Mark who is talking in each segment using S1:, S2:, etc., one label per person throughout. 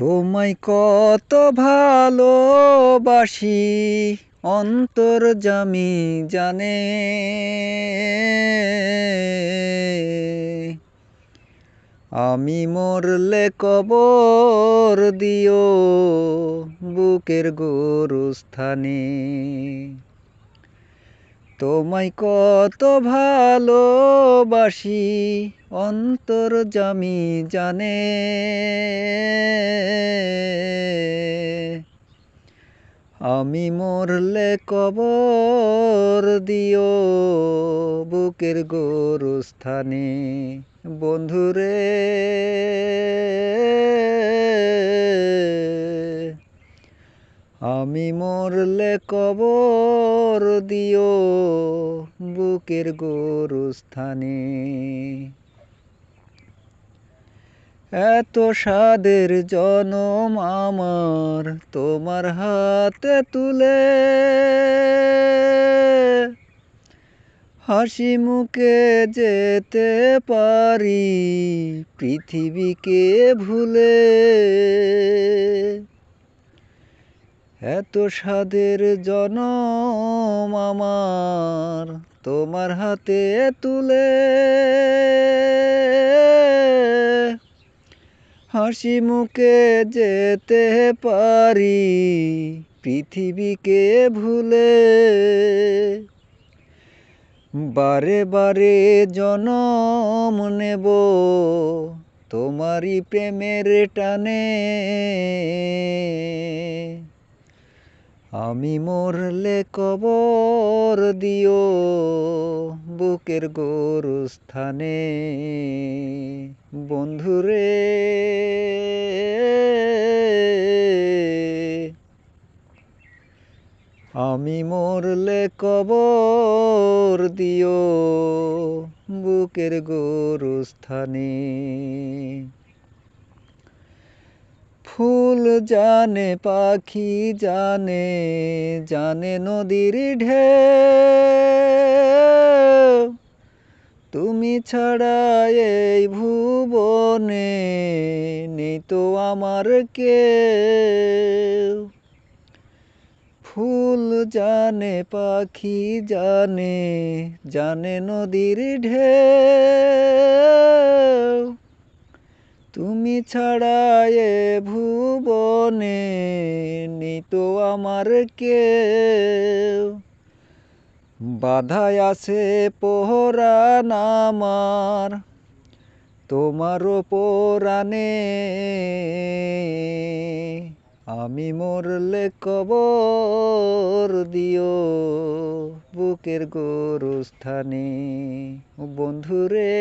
S1: তোমায় কত ভালোবাসি, অন্তর জামি জানে। আমি মরলে কবর দিও বুকের গোরস্থানে। তোমায় কত ভালোবাসি, অন্তর জামি জানে। আমি মরলে কবর দিও বুকের গোরস্থানে। বন্ধুরে আমি মরলে কবর দিও বুকের গোরস্থানে। এত স্বাদের জনম আমার তোমার হাতে তুলে। হাসি মুখে যেতে পারি, পৃথিবীকে ভুলে। এত স্বাদের জনম আমার তোমার হাতে তুলে। হাসি মুখে যেতে পারি, পৃথিবীকে ভুলে। বারে বারে জনম নেব, তোমারই প্রেমের টানে। আমি মরলে কবর দিও বুকের গোরস্থানে। বন্ধুরে। আমি মরলে কবর দিও বুকের গোরস্থানে। ফুল জানে পাখি জানে জানে নদীর ঢে তুমি ছাড়া এই ভুবনে নেই তো আমার কে ফুল জানে, পাখি জানে জানে নদীর ঢে তুমি ছাড়া এ ভুবনে নেই তো আমার কে বাধায় আছে পোহরান আমার। তোমার পোরানে আমি মরলে কবর দিও বুকের গোরস্থানে। বন্ধুরে,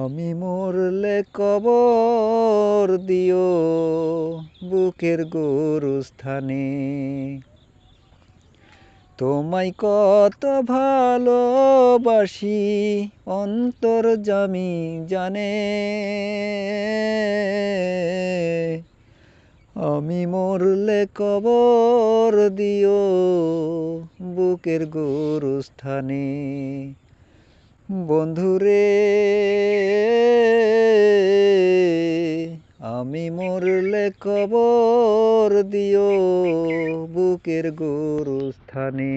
S1: আমি মরলে কবর দিও বুকের গোরস্থানে। তোমায় কত ভালোবাসি, অন্তর জামি জানে। আমি মরলে কবর দিও বুকের গোরস্থানে। বন্ধুরে আমি মরলে কবর দিও বুকের গোরস্থানে।